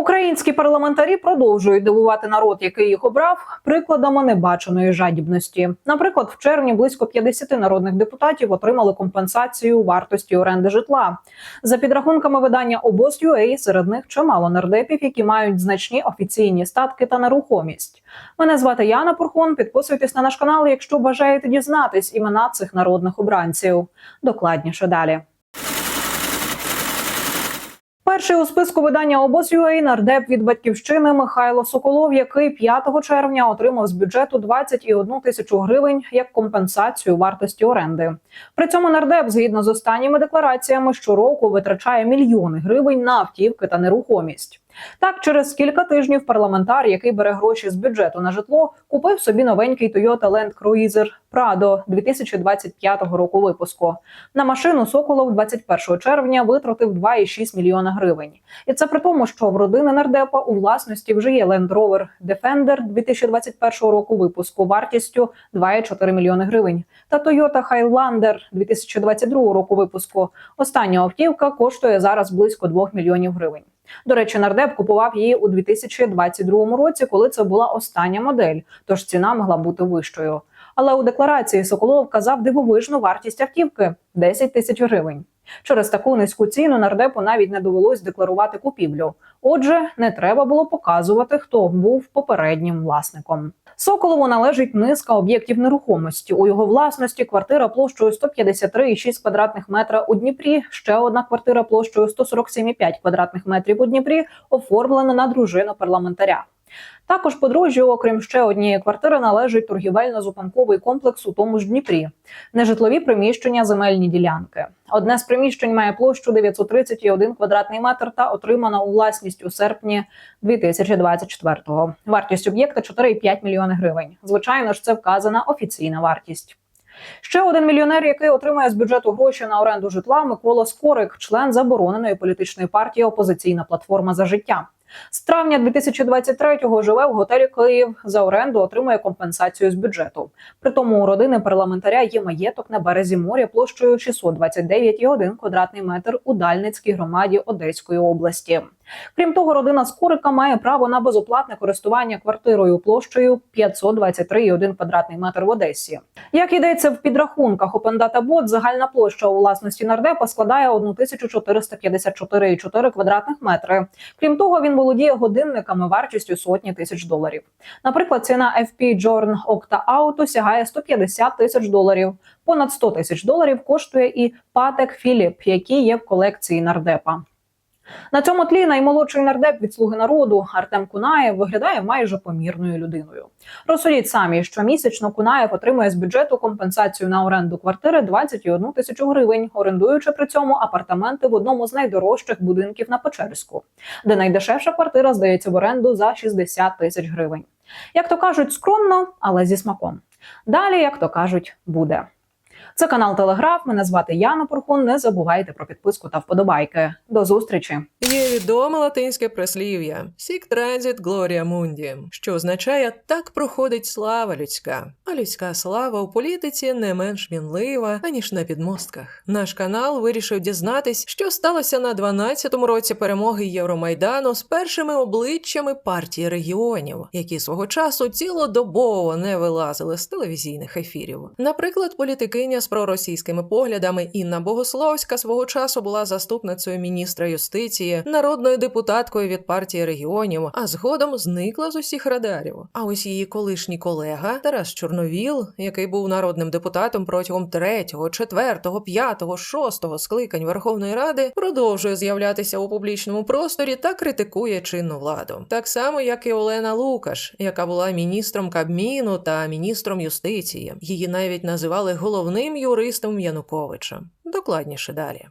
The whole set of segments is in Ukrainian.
Українські парламентарі продовжують дивувати народ, який їх обрав, прикладами небаченої жадібності. Наприклад, в червні близько 50 народних депутатів отримали компенсацію вартості оренди житла. За підрахунками видання обоз.ua, серед них чимало нардепів, які мають значні офіційні статки та нерухомість. Мене звати Яна Пурхон. Підписуйтесь на наш канал, якщо бажаєте дізнатись імена цих народних обранців. Докладніше далі. Перший у списку видання обоз.ua нардеп від батьківщини Михайло Соколов, який 5 червня отримав з бюджету 21 тисячу гривень як компенсацію вартості оренди. При цьому нардеп, згідно з останніми деклараціями, щороку витрачає мільйони гривень на автівки та нерухомість. Так, через кілька тижнів парламентар, який бере гроші з бюджету на житло, купив собі новенький Toyota Land Cruiser Prado 2025 року випуску. На машину Соколов 21 червня витратив 2,6 мільйона гривень. І це при тому, що в родини нардепа у власності вже є Land Rover Defender 2021 року випуску вартістю 2,4 мільйони гривень та Toyota Highlander 2022 року випуску. Остання автівка коштує зараз близько 2 мільйонів гривень. До речі, нардеп купував її у 2022 році, коли це була остання модель, тож ціна могла бути вищою. Але у декларації Соколов вказав дивовижну вартість автівки 10 тисяч гривень. Через таку низьку ціну нардепу навіть не довелось декларувати купівлю. Отже, не треба було показувати, хто був попереднім власником. Соколову належить низка об'єктів нерухомості. У його власності квартира площею 153,6 квадратних метра у Дніпрі. Ще одна квартира площею 147,5 квадратних метрів у Дніпрі оформлена на дружину парламентаря. Також подружжю, окрім ще однієї квартири, належить торгівельно-зупинковий комплекс у тому ж Дніпрі, нежитлові приміщення, земельні ділянки. Одне з приміщень має площу 931 квадратний метр та отримана у власність у серпні 2024-го. Вартість об'єкта 4,5 мільйони гривень. Звичайно ж, це вказана офіційна вартість. Ще один мільйонер, який отримує з бюджету гроші на оренду житла, Микола Скорик, член забороненої політичної партії Опозиційна платформа за життя. З травня 2023-го живе в готелі Київ. За оренду отримує компенсацію з бюджету. При тому у родини парламентаря є маєток на березі моря площею 629,1 квадратний метр у Дальницькій громаді Одеської області. Крім того, родина Скорика має право на безоплатне користування квартирою площею 523,1 квадратний метр в Одесі. Як йдеться в підрахунках OpenDataBot, загальна площа у власності нардепа складає 1454,4 квадратних метри. Крім того, він володіє годинниками вартістю сотні тисяч доларів. Наприклад, ціна FP Jorn Octa Auto сягає 150 тисяч доларів. Понад 100 тисяч доларів коштує і Patek Philippe, який є в колекції нардепа. На цьому тлі наймолодший нардеп від слуги народу Артем Кунаєв виглядає майже помірною людиною. Розсудіть самі, що місячно Кунаєв отримує з бюджету компенсацію на оренду квартири 21 тисячу гривень, орендуючи при цьому апартаменти в одному з найдорожчих будинків на Печерську, де найдешевша квартира здається в оренду за 60 тисяч гривень. Як то кажуть, скромно, але зі смаком. Далі, як то кажуть, буде. Це канал Телеграф. Мене звати Яна Порхун. Не забувайте про підписку та вподобайки. До зустрічі. Є відоме латинське прислів'я «Sic transit gloria mundi», що означає «так проходить слава людська». А людська слава у політиці не менш мінлива, аніж на підмостках. Наш канал вирішив дізнатись, що сталося на 12-му році перемоги Євромайдану з першими обличчями партії регіонів, які свого часу цілодобово не вилазили з телевізійних ефірів. Наприклад, політикиня з проросійськими поглядами Інна Богословська свого часу була заступницею міністра юстиції, народною депутаткою від партії регіонів, а згодом зникла з усіх радарів. А ось її колишній колега Тарас Чорновіл, який був народним депутатом протягом третього, четвертого, п'ятого, шостого скликань Верховної Ради, продовжує з'являтися у публічному просторі та критикує чинну владу, так само як і Олена Лукаш, яка була міністром Кабміну та міністром юстиції. Її навіть називали головним юристом Януковича. Докладніше далі.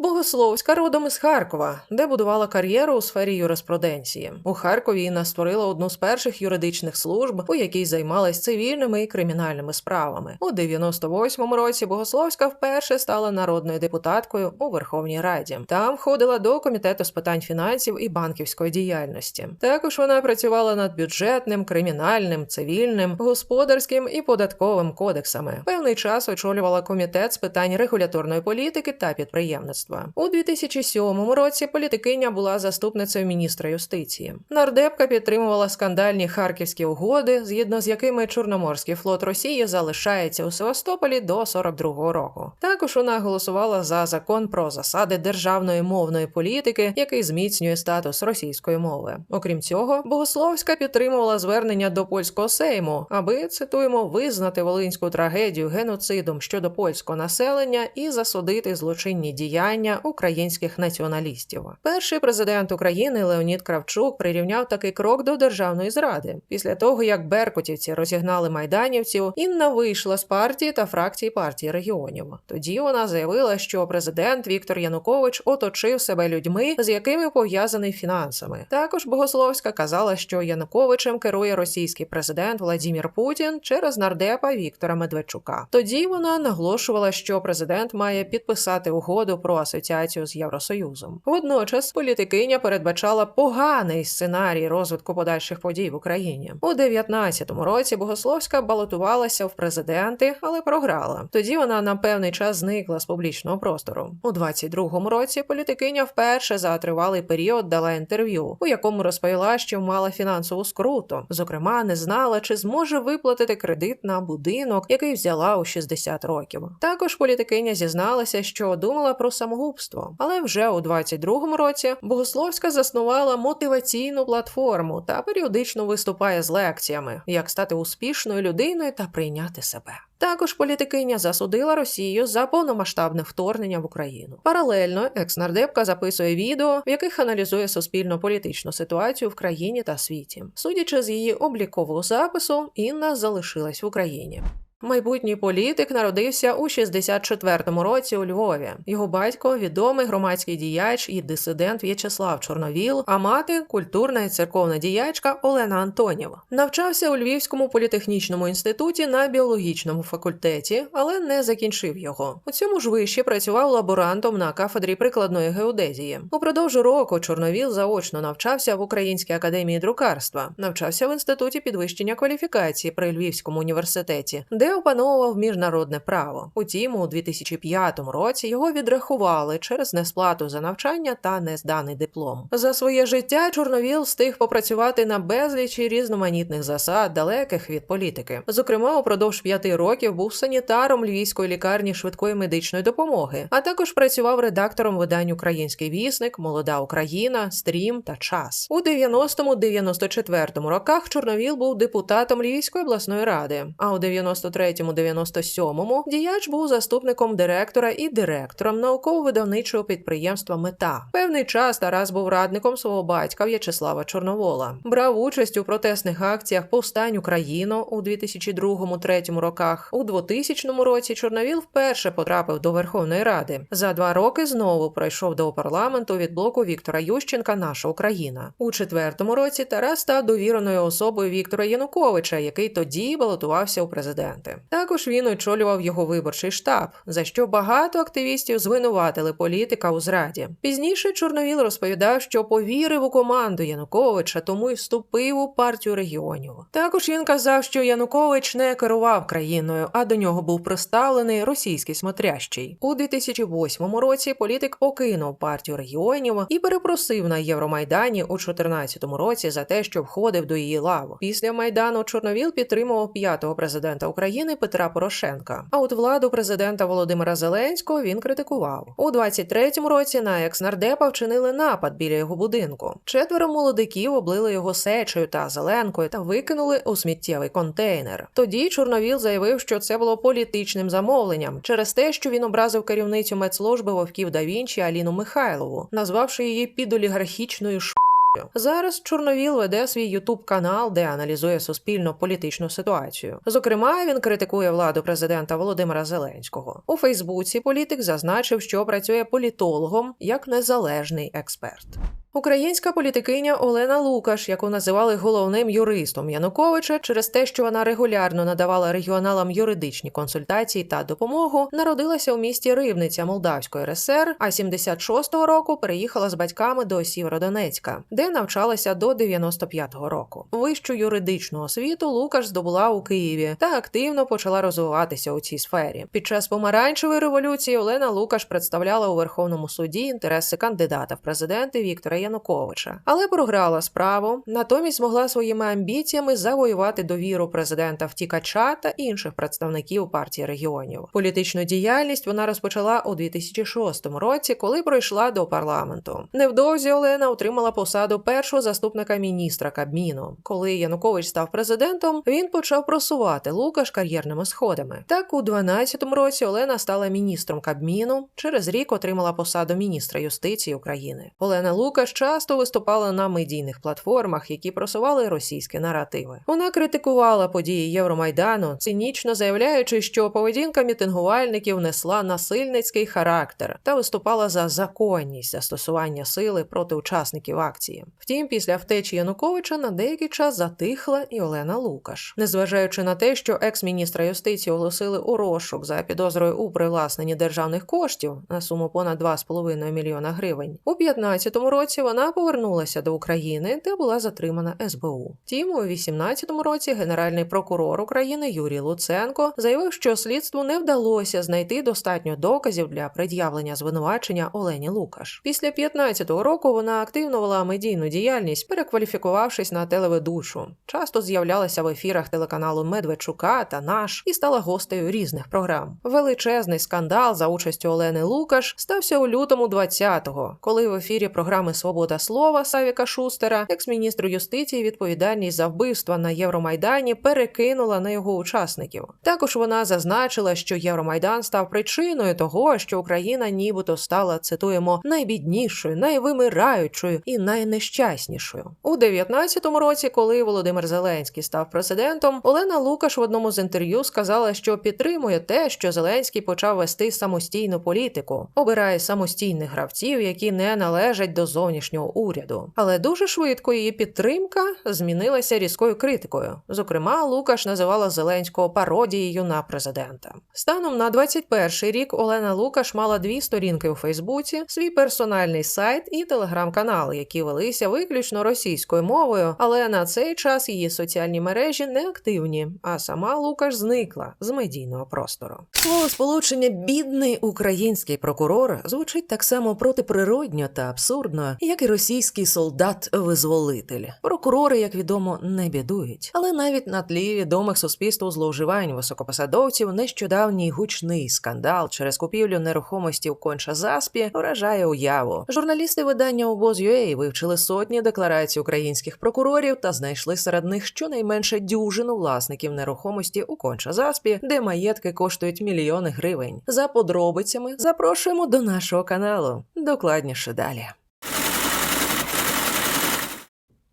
Богословська родом із Харкова, де будувала кар'єру у сфері юриспруденції. У Харкові Інна створила одну з перших юридичних служб, у якій займалась цивільними і кримінальними справами. У 98-му році Богословська вперше стала народною депутаткою у Верховній Раді. Там входила до комітету з питань фінансів і банківської діяльності. Також вона працювала над бюджетним, кримінальним, цивільним, господарським і податковим кодексами. Певний час очолювала комітет з питань регуляторної політики та підприємництва. Громадянства. У 2007 році політикиня була заступницею міністра юстиції. Нардепка підтримувала скандальні харківські угоди, згідно з якими Чорноморський флот Росії залишається у Севастополі до 42-го року. Також вона голосувала за закон про засади державної мовної політики, який зміцнює статус російської мови. Окрім цього, Богословська підтримувала звернення до польського сейму, аби цитуємо визнати волинську трагедію геноцидом щодо польського населення і засудити злочинні діяння українських націоналістів. Перший президент України Леонід Кравчук прирівняв такий крок до державної зради. Після того як беркутівці розігнали майданівців, Інна вийшла з партії та фракції партії регіонів. Тоді вона заявила, що президент Віктор Янукович оточив себе людьми, з якими пов'язаний фінансами. Також Богословська казала, що Януковичем керує російський президент Владімір Путін через нардепа Віктора Медведчука. Тоді вона наголошувала, що президент має підписати угоду про асоціацію з Євросоюзом. Водночас політикиня передбачала поганий сценарій розвитку подальших подій в Україні. У 19-му році Богословська балотувалася в президенти, але програла. Тоді вона на певний час зникла з публічного простору. У 22-му році політикиня вперше за тривалий період дала інтерв'ю, у якому розповіла, що мала фінансову скруту. Зокрема, не знала, чи зможе виплатити кредит на будинок, який взяла у 60 років. Також політикиня зізналася, що думала про самогубство, але вже у 22-му році Богословська заснувала мотиваційну платформу та періодично виступає з лекціями, як стати успішною людиною та прийняти себе. Також політикиня засудила Росію за повномасштабне вторгнення в Україну. Паралельно екс-нардепка записує відео, в яких аналізує суспільно-політичну ситуацію в країні та світі. Судячи з її облікового запису, Інна залишилась в Україні. Майбутній політик народився у 64-му році у Львові. Його батько відомий громадський діяч і дисидент В'ячеслав Чорновіл, а мати культурна і церковна діячка Олена Антонєва. Навчався у Львівському політехнічному інституті на біологічному факультеті, але не закінчив його. У цьому ж виші працював лаборантом на кафедрі прикладної геодезії. Упродовж року Чорновіл заочно навчався в Українській академії друкарства, навчався в інституті підвищення кваліфікації при Львівському університеті, де опановував міжнародне право. Утім, у 2005 році його відрахували через несплату за навчання та незданий диплом. За своє життя Чорновіл встиг попрацювати на безлічі різноманітних засад, далеких від політики. Зокрема, упродовж п'яти років був санітаром львівської лікарні швидкої медичної допомоги, а також працював редактором видань Український вісник, Молода Україна, Стрім та Час. У 90-94 роках Чорновіл був депутатом Львівської обласної ради, а у 93-97 діяч був заступником директора і директором науково-видавничого підприємства Мета. Певний час Тарас був радником свого батька В'ячеслава Чорновола. Брав участь у протестних акціях Повстань Україну у 2002-2003 роках. У 2000 році Чорновіл вперше потрапив до Верховної Ради. За два роки знову пройшов до парламенту від блоку Віктора Ющенка Наша Україна. У четвертому році Тарас став довіреною особою Віктора Януковича, який тоді балотувався у президенти. Також він очолював його виборчий штаб, за що багато активістів звинуватили політика у зраді. Пізніше Чорновіл розповідав, що повірив у команду Януковича, тому й вступив у партію регіонів. Також він казав, що Янукович не керував країною, а до нього був приставлений російський смотрящий. У 2008 році політик покинув партію регіонів і перепросив на Євромайдані у 2014 році за те, що входив до її лав. Після майдану Чорновіл підтримував п'ятого президента України Петра Порошенка. А от владу президента Володимира Зеленського він критикував у 23-му році. На екс-нардепа вчинили напад біля його будинку. Четверо молодиків облили його сечею та зеленкою та викинули у сміттєвий контейнер. Тоді Чорновіл заявив, що це було політичним замовленням через те, що він образив керівницю медслужби вовків да Вінчі Аліну Михайлову, назвавши її підолігархічною ш. Зараз Чорновіл веде свій ютуб канал, де аналізує суспільно-політичну ситуацію. Зокрема, він критикує владу президента Володимира Зеленського. У Фейсбуці політик зазначив, що працює політологом як незалежний експерт. Українська політикиня Олена Лукаш, яку називали головним юристом Януковича, через те, що вона регулярно надавала регіоналам юридичні консультації та допомогу, народилася у місті Рибниця Молдавської РСР, а 76-го року переїхала з батьками до Сєвєродонецька, де навчалася до 95-го року. Вищу юридичну освіту Лукаш здобула у Києві та активно почала розвиватися у цій сфері. Під час помаранчевої революції Олена Лукаш представляла у Верховному суді інтереси кандидата в президенти Віктора Януковича, але програла справу. Натомість змогла своїми амбіціями завоювати довіру президента втікача та інших представників партії регіонів. Політичну діяльність вона розпочала у 2006 році, коли пройшла до парламенту. Невдовзі Олена отримала посаду першого заступника міністра Кабміну. Коли Янукович став президентом, він почав просувати Лукаш кар'єрними сходами. Так, у 2012 році Олена стала міністром Кабміну. Через рік отримала посаду міністра юстиції України. Олена Лукаш часто виступала на медійних платформах, які просували російські наративи. Вона критикувала події Євромайдану, цинічно заявляючи, що поведінка мітингувальників несла насильницький характер та виступала за законність застосування сили проти учасників акції. Втім, після втечі Януковича на деякий час затихла і Олена Лукаш, незважаючи на те, що екс-міністра юстиції оголосили у розшук за підозрою у привласненні державних коштів на суму понад 2,5 мільйона гривень. У 2015 році вона повернулася до України, де була затримана СБУ. Втім, у 2018 році генеральний прокурор України Юрій Луценко заявив, що слідству не вдалося знайти достатньо доказів для пред'явлення звинувачення Олені Лукаш. Після 2015 року вона активно вела медійну діяльність, перекваліфікувавшись на телеведучу. Часто з'являлася в ефірах телеканалу Медведчука та наш і стала гостею різних програм. Величезний скандал за участю Олени Лукаш стався у лютому 20-го, коли в ефірі програми Свобода слова Савіка Шустера, екс-міністру юстиції, відповідальність за вбивства на Євромайдані перекинула на його учасників. Також вона зазначила, що Євромайдан став причиною того, що Україна нібито стала цитуємо найбіднішою, найвимираючою і найнещаснішою. У 19-му році, коли Володимир Зеленський став президентом, Олена Лукаш в одному з інтерв'ю сказала, що підтримує те, що Зеленський почав вести самостійну політику, обирає самостійних гравців, які не належать до зовнішнього уряду. Але дуже швидко її підтримка змінилася різкою критикою. Зокрема, Лукаш називала Зеленського пародією на президента. Станом на 21-й рік Олена Лукаш мала дві сторінки у Фейсбуці, свій персональний сайт і телеграм-канал, які велися виключно російською мовою, але на цей час її соціальні мережі не активні, а сама Лукаш зникла з медійного простору. Слово сполучення бідний український прокурор звучить так само протиприродньо та абсурдно, як і російський солдат-визволитель. Прокурори, як відомо, не бідують. Але навіть на тлі відомих суспільству зловживань високопосадовців нещодавній гучний скандал через купівлю нерухомості в конча заспі вражає уяву. Журналісти видання обоз.ua вивчили сотні декларацій українських прокурорів та знайшли серед них щонайменше дюжину власників нерухомості у конча заспі, де маєтки коштують мільйони гривень. За подробицями запрошуємо до нашого каналу. Докладніше далі.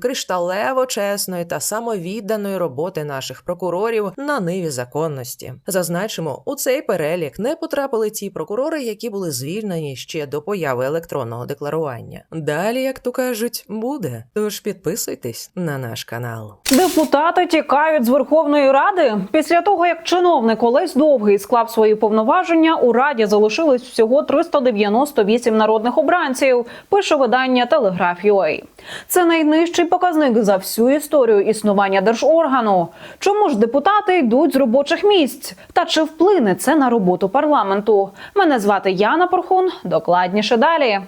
кришталево чесної та самовідданої роботи наших прокурорів на ниві законності. Зазначимо, у цей перелік не потрапили ті прокурори, які були звільнені ще до появи електронного декларування. Далі, як то кажуть, буде. Тож підписуйтесь на наш канал. Депутати тікають з Верховної Ради після того, як чиновник Олесь Довгий склав свої повноваження. У раді залишилось всього 398 народних обранців. Пише видання Телеграф.UA. Це найнижчий показник за всю історію існування держоргану. Чому ж депутати йдуть з робочих місць? Та чи вплине це на роботу парламенту? Мене звати Яна Порхун. Докладніше далі.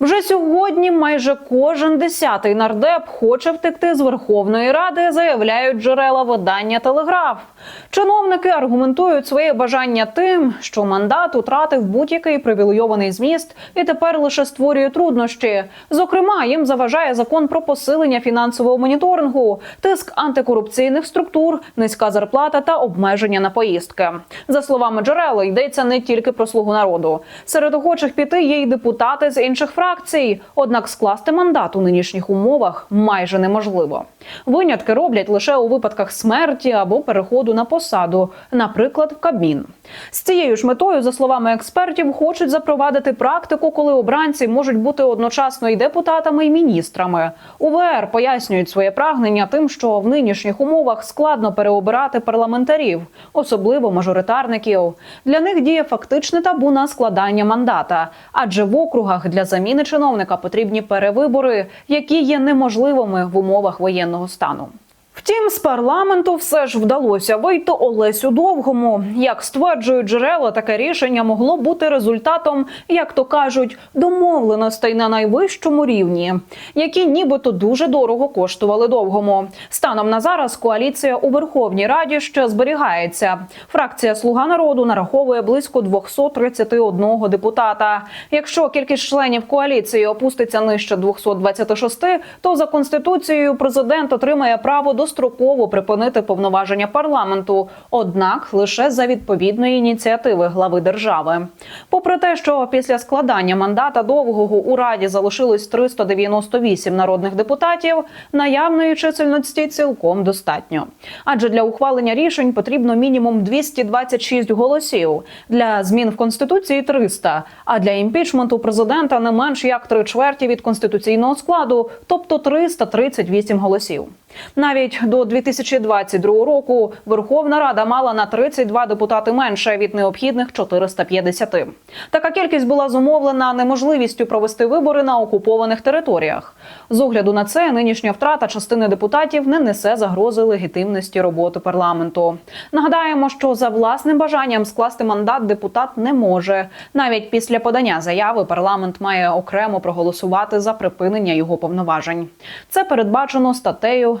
Вже сьогодні майже кожен десятий нардеп хоче втекти з Верховної Ради, заявляють джерела видання Телеграф. Чиновники аргументують своє бажання тим, що мандат утратив будь-який привілейований зміст і тепер лише створює труднощі. Зокрема, їм заважає закон про посилення фінансового моніторингу, тиск антикорупційних структур, низька зарплата та обмеження на поїздки. За словами джерела, йдеться не тільки про слугу народу. Серед охочих піти є й депутати з інших фракцій. Однак скласти мандат у нинішніх умовах майже неможливо. Винятки роблять лише у випадках смерті або переходу на посаду, наприклад, в Кабмін. З цією ж метою, за словами експертів, хочуть запровадити практику, коли обранці можуть бути одночасно і депутатами, і міністрами. УВР пояснюють своє прагнення тим, що в нинішніх умовах складно переобирати парламентарів, особливо мажоритарників. Для них діє фактичне табу на складання мандата, адже в округах для заміни чиновника потрібні перевибори, які є неможливими в умовах воєнного стану. Втім, з парламенту все ж вдалося вийти Олесю Довгому. Як стверджують джерела, таке рішення могло бути результатом, як то кажуть, домовленостей на найвищому рівні, які нібито дуже дорого коштували довгому. Станом на зараз коаліція у Верховній Раді ще зберігається. Фракція Слуга народу нараховує близько 231 депутата. Якщо кількість членів коаліції опуститься нижче 226, то за конституцією президент отримає право до достроково припинити повноваження парламенту, однак лише за відповідної ініціативи глави держави. Попри те, що після складання мандата довгого у раді залишилось 398 народних депутатів, наявної чисельності цілком достатньо. Адже для ухвалення рішень потрібно мінімум 226 голосів, для змін в конституції 300, а для імпічменту президента не менш як три чверті від конституційного складу, тобто 338 голосів. Навіть до 2022 року Верховна Рада мала на 32 депутати менше від необхідних 450. Така кількість була зумовлена неможливістю провести вибори на окупованих територіях. З огляду на це нинішня втрата частини депутатів не несе загрози легітимності роботи парламенту. Нагадаємо, що за власним бажанням скласти мандат депутат не може. Навіть після подання заяви парламент має окремо проголосувати за припинення його повноважень. Це передбачено статтею